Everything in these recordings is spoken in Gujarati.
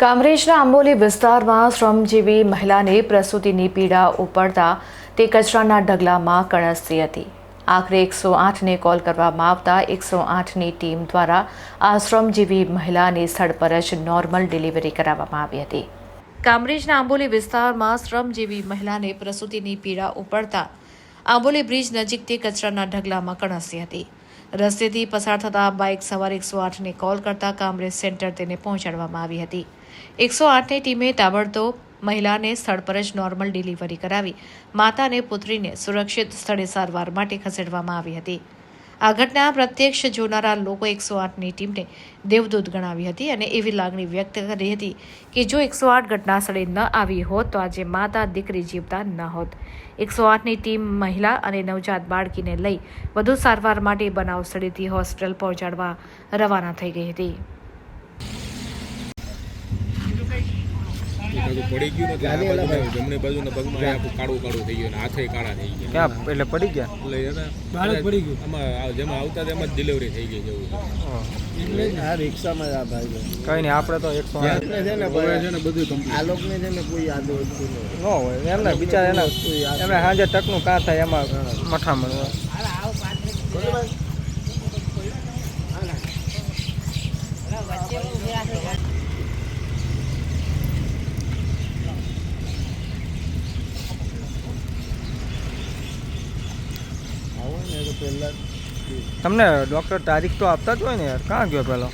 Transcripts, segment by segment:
કામરેજના આંબોલી વિસ્તારમાં શ્રમજીવી મહિલાને પ્રસૂતિની પીડા ઉપડતા તે કચરાના ઢગલામાં કણસતી હતી. આખરે એકસો આઠને કોલ કરવામાં આવતા એકસો આઠની ટીમ દ્વારા આ શ્રમજીવી મહિલાને સ્થળ પર જ નોર્મલ ડિલિવરી કરાવવામાં આવી હતી. કામરેજના આંબોલી વિસ્તારમાં શ્રમજીવી મહિલાને પ્રસૂતિની પીડા ઉપડતા આંબોલી બ્રિજ નજીક તે કચરાના ઢગલામાં કણસતી હતી. રસ્તેથી પસાર થતા બાઇક સવાર એકસો આઠને કોલ કરતા કામરેજ સેન્ટર તેને પહોંચાડવામાં આવી હતી. એકસો આઠની ટીમે તાબડતોબ મહિલાને સ્થળ પર જ નોર્મલ ડિલિવરી કરાવી માતા અને પુત્રીને સુરક્ષિત સ્થળે સારવાર માટે ખસેડવામાં આવી હતી. આ ઘટના પ્રત્યક્ષ જોનારા લોકો એકસો આઠની ટીમને દેવદૂત ગણાવી હતી અને એવી લાગણી વ્યક્ત કરી હતી કે જો એકસો આઠ ઘટના સ્થળે ન આવી હોત તો આજે માતા દીકરી જીવતા ન હોત. એકસો આઠની ટીમ મહિલા અને નવજાત બાળકીને લઈ વધુ સારવાર માટે બનાવ સ્થળેથી હોસ્પિટલ પહોંચાડવા રવાના થઈ ગઈ હતી. પડી ગયું ને આ જમણી પગમાં આખું કાળું કાળું થઈ ગયું હાથે કાળા થઈ ગયા. ક્યાં? એટલે પડી ગયા? એટલે એને બાળક પડી ગયું. આમાં જેમાં આવતા તેમાં જ ડિલિવરી થઈ ગઈ જેવું આ રિક્ષામાં આ ભાઈ કઈ નહીં આપણે તો એકસો આપણે છે ને છે ને બધું. આ લોકોને છે ને કોઈ યાદ હોતું ન હોય. એમને બિચારા એના એમને સાંજે ટકનું કાં થાય એમાં મઠામણ હોય ને તો પહેલા તમને ડૉક્ટર તારીખ તો આપતા જ હોય ને યાર. કાં ગયો પેલો?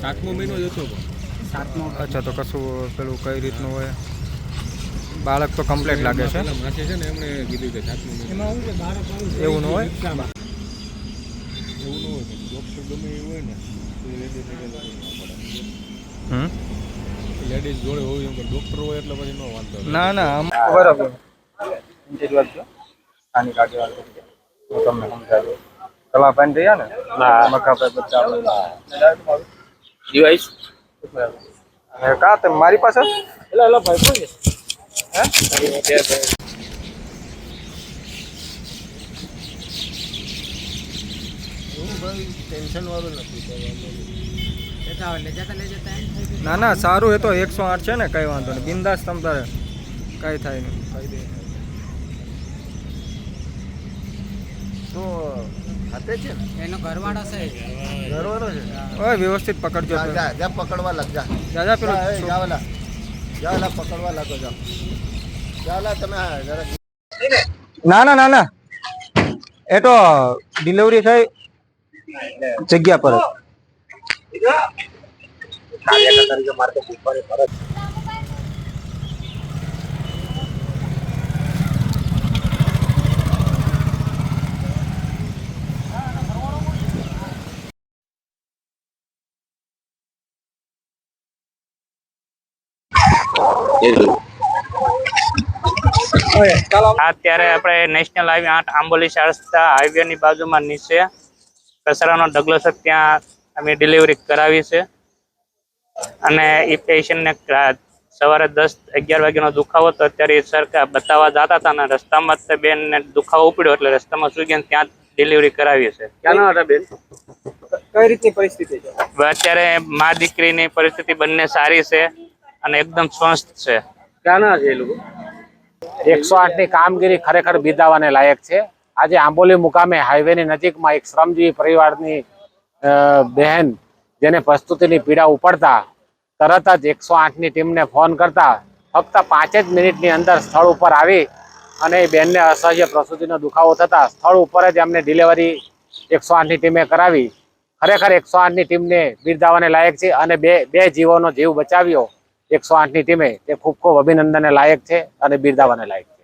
સાતમો મહિનો જતો સાતમો. અચ્છા તો કશું પેલું કઈ રીતનું હોય? બાળક તો કમ્પ્લેટ લાગે છે. પેલા માસે છે ને એમણે કીધું કે સાતમો મહિનો. એવું ન હોય? એવું ન હોય ડૉક્ટર ગમે એવું હોય ને હમ? લેડીઝ જોડે હોય એમ કે ડૉક્ટર હોય એટલે પછી ન વાંધો ના ના આમ બરાબર. સ્થાનિક આગેવાન તમને સમજાવ્યું કલાભાઈ રહ્યા ને મખાભાઈ બધા ડિવાઇસ અને કા તમે મારી પાસે એટલે એટલે ભાઈ કોણ છે હું ભાઈ ટેન્શન વાળું નથી ના ના સારું, એ તો એકસો આઠ છે ને, કઈ વાંધો નહીં. બિંદાસ તમ તારે કઈ થાય નહીં. તો હાથે છે ને? એનો ઘરવાળો છે. ઘરવાળો છે? ઓય વ્યવસ્થિત પકડજો જા જા પકડવા લાગ જા. દાદા પેલો જાવલા જાવલા પકડવા લાગો જાવ જાવલા તમે જરા ના ના ના ના. એ તો ડિલિવરી થઈ જગ્યા પર જ. અત્યારે આપણે નેશનલ હાઈવે આઠ આંબોલી શાળા હાઈવેની બાજુમાં નીચે કચરાનો ઢગલો છે ત્યાં અમે ડિલિવરી કરાવી છે. અને એ પેશન્ટને સવારે દસ અગિયાર વાગ્યાનો દુખાવો તો અત્યારે સરકાર બતાવવા જતા હતા અને રસ્તામાં જ બેનને દુખાવો ઉપડ્યો એટલે રસ્તામાં સુઈ ગયા ત્યાં ડિલિવરી કરાવી છે. ક્યાંના હતા બેન? કઈ રીતની પરિસ્થિતિ છે? અત્યારે મા દીકરીની પરિસ્થિતિ બંને સારી છે. અને એકદમ સ્વસ્થ છે. ક્યાંના છે એ લોકો? એકસો આઠની કામગીરી ખરેખર બિરદાવાને લાયક છે. આજે આંબોલી મુકામે હાઈવેની નજીકમાં એક શ્રમજીવી પરિવારની બહેન જેને પ્રસ્તુતિની પીડા ઉપડતા તરત જ એકસો આઠની ટીમને ફોન કરતા ફક્ત પાંચ જ મિનિટની અંદર સ્થળ ઉપર આવી અને એ બહેનને અસહ્ય પ્રસૂતિનો દુખાવો થતા સ્થળ ઉપર જ એમને ડિલિવરી એકસો આઠની ટીમે કરાવી. ખરેખર એકસો આઠની ટીમને બિરદાવાને લાયક છે અને બે બે જીવોનો જીવ બચાવ્યો. એકસો આઠની ટીમે તે ખૂબ ખૂબ અભિનંદનને લાયક છે અને બિરદાવાને લાયક છે.